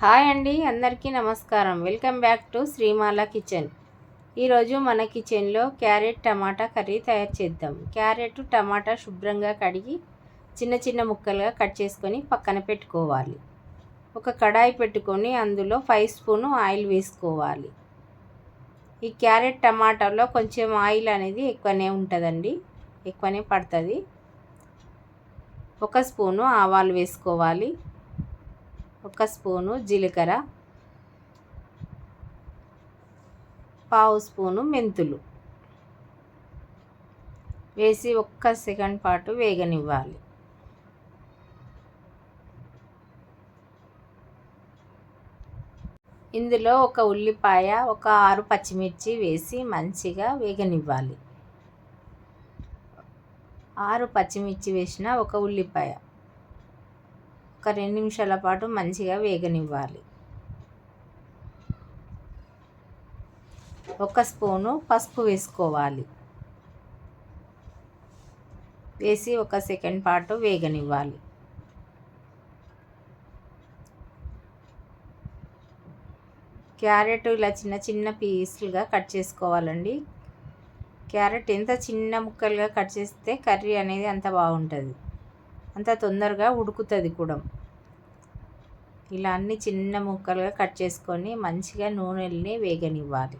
Hi అండి అందరికీ నమస్కారం. Welcome back to Srimala kitchen. ఈరోజు మన కిచెన్లో క్యారెట్ టమాటా కర్రీ తయారు చేద్దాం. క్యారెట్ టమాటా శుభ్రంగా కడిగి చిన్న చిన్న ముక్కలుగా కట్ చేసుకొని పక్కన పెట్టుకోవాలి. ఒక కడాయి పెట్టుకొని అందులో ఫైవ్ స్పూను ఆయిల్ వేసుకోవాలి. ఈ క్యారెట్ టమాటాలో కొంచెం ఆయిల్ అనేది ఎక్కువనే ఉంటుందండి ఎక్కువనే పడుతుంది. ఒక స్పూను ఆవాలు వేసుకోవాలి. ఒక స్పూను జీలకర్ర పావు స్పూను మెంతులు. వేసి ఒక్క సెకండ్ పాటు వేగనివ్వాలి. ఇందులో ఒక ఉల్లిపాయ ఒక ఆరు పచ్చిమిర్చి వేసి మంచిగా వేగనివ్వాలి. ఆరు పచ్చిమిర్చి వేసిన ఒక ఉల్లిపాయ. ఒక రెండు నిమిషాల పాటు మంచిగా వేగనివ్వాలి. ఒక స్పూను పసుపు వేసుకోవాలి. వేసి ఒక సెకండ్ పాటు వేగనివ్వాలి. క్యారెట్ ఇలా చిన్న చిన్న పీసులుగా కట్ చేసుకోవాలండి. క్యారెట్ ఎంత చిన్న ముక్కలుగా కట్ చేస్తే కర్రీ అనేది అంత బాగుంటుంది. అంత తొందరగా ఉడుకుతుంది కూడా. ఇలా అన్ని చిన్న ముక్కలుగా కట్ చేసుకొని మంచిగా నూనెల్ని వేగనివ్వాలి.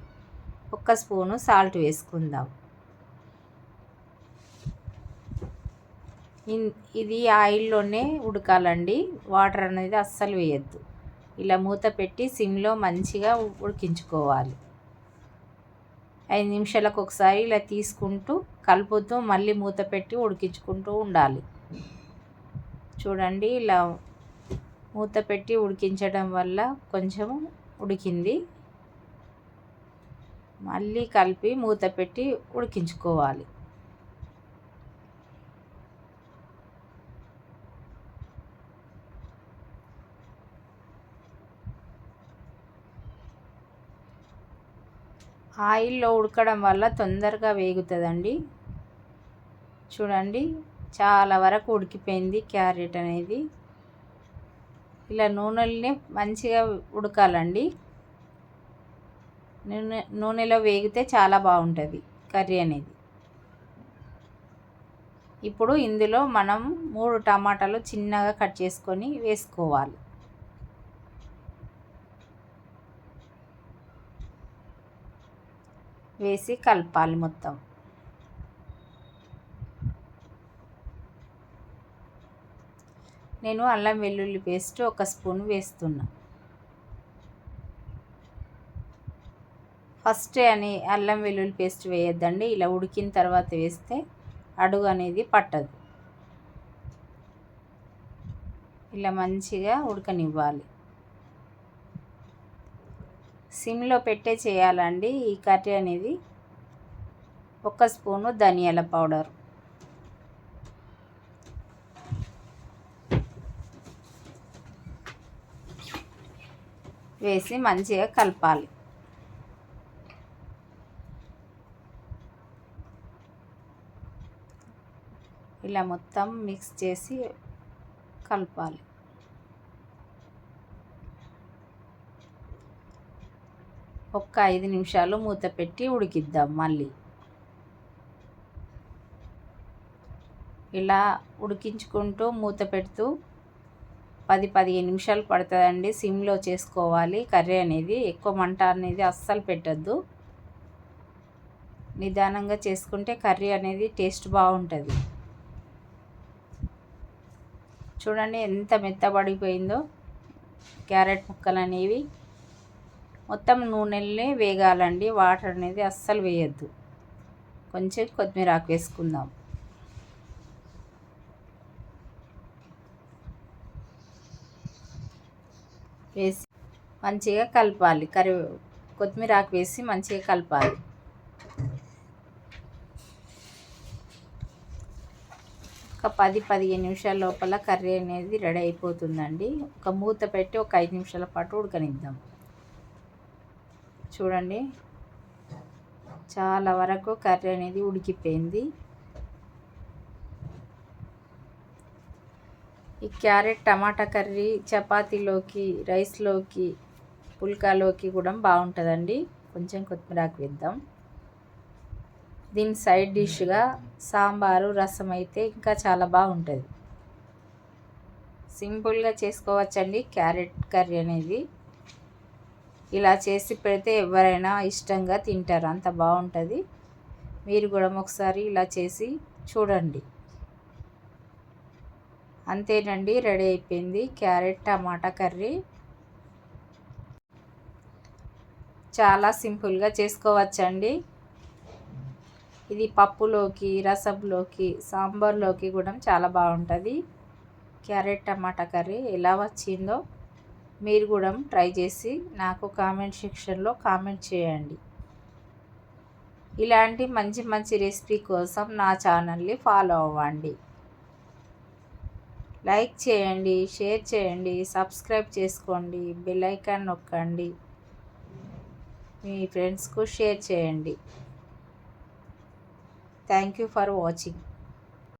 ఒక్క స్పూను సాల్ట్ వేసుకుందాం. ఇది ఆయిల్లోనే ఉడకాలండి. వాటర్ అనేది అస్సలు వేయద్దు. ఇలా మూత పెట్టి సిమ్లో మంచిగా ఉడికించుకోవాలి. ఐదు నిమిషాలకు ఒకసారి ఇలా తీసుకుంటూ కలుపుతూ మళ్ళీ మూత పెట్టి ఉడికించుకుంటూ ఉండాలి. చూడండి ఇలా మూత పెట్టి ఉడికించడం వల్ల కొంచెం ఉడికింది. మళ్ళీ కలిపి మూత పెట్టి ఉడికించుకోవాలి. ఆయిల్లో ఉడకడం వల్ల తొందరగా వేగుతుందండి. చూడండి చాలా వరకు ఉడికిపోయింది క్యారెట్ అనేది. ఇలా నూనెల్ని మంచిగా ఉడకాలండి. నూనె నూనెలో వేగితే చాలా బాగుంటుంది కర్రీ అనేది. ఇప్పుడు ఇందులో మనం మూడు టమాటాలు చిన్నగా కట్ చేసుకొని వేసుకోవాలి. వేసి కలపాలి మొత్తం. నేను అల్లం వెల్లుల్లి పేస్ట్ ఒక స్పూన్ వేస్తున్నా. ఫస్ట్ అని అల్లం వెల్లుల్లి పేస్ట్ వేయొద్దండి ఇలా ఉడికిన తర్వాత వేస్తే అడుగు అనేది పట్టదు. ఇలా మంచిగా ఉడకనివ్వాలి. సిమ్లో పెట్టే చేయాలండి ఈ కర్రీ అనేది ఒక స్పూను ధనియాల పౌడర్. వేసి మంచిగా కలపాలి. ఇలా మొత్తం మిక్స్ చేసి కలపాలి. ఒక్క ఐదు నిమిషాలు మూత పెట్టి ఉడికిద్దాం మళ్ళీ. ఇలా ఉడికించుకుంటూ మూత పెడుతూ పది పదిహేను నిమిషాలు పడుతుందండి. సిమ్లో చేసుకోవాలి. కర్రీ అనేది ఎక్కువ మంట అనేది అస్సలు పెట్టద్దు. నిదానంగా చేసుకుంటే కర్రీ అనేది టేస్ట్ బాగుంటుంది. చూడండి ఎంత మెత్తబడిపోయిందో. క్యారెట్ ముక్కలు అనేవి. మొత్తం నూనెల్ని వేగాలండి. వాటర్ అనేది అస్సలు వేయద్దు. కొంచెం కొత్తిమీర ఆకు వేసుకుందాం. వేసి మంచిగా కలపాలి. కరి కొత్తిమీర ఆకు వేసి మంచిగా కలపాలి. ఒక పది పదిహేను నిమిషాల లోపల కర్రీ అనేది రెడీ అయిపోతుందండి. ఒక మూత పెట్టి ఒక ఐదు నిమిషాల పాటు ఉడకనిద్దాం. చూడండి. చాలా వరకు కర్రీ అనేది ఉడికిపోయింది. ఈ క్యారెట్ టమాటా కర్రీ చపాతీలోకి రైస్లోకి పుల్కాలోకి కూడా బాగుంటుందండి. కొంచెం కొత్తిమీరాకు వేద్దాం. దీని సైడ్ డిష్గా సాంబారు రసం అయితే ఇంకా చాలా బాగుంటుంది. సింపుల్గా చేసుకోవచ్చండి క్యారెట్ కర్రీ అనేది. ఇలా చేసి పెడితే ఎవరైనా ఇష్టంగా తింటారు. అంత బాగుంటుంది. మీరు కూడా ఒకసారి ఇలా చేసి చూడండి. అంతేనండి రెడీ అయిపోయింది. Carrot tomato curry. చాలా సింపుల్గా చేసుకోవచ్చండి. ఇది పప్పులోకి రసంలోకి సాంబార్లోకి కూడా చాలా బాగుంటుంది. క్యారెట్ టమాటా కర్రీ ఎలా వచ్చిందో మీరు కూడా ట్రై చేసి నాకు కామెంట్ సెక్షన్లో కామెంట్ చేయండి. ఇలాంటి మంచి మంచి రెసిపీ కోసం నా ఛానల్ని ఫాలో అవ్వండి. లైక్ చేయండి షేర్ చేయండి సబ్స్క్రైబ్ చేసుకోండి బెల్ ఐకాన్ నొక్కండి. మీ ఫ్రెండ్స్కు షేర్ చేయండి. Thank you for watching.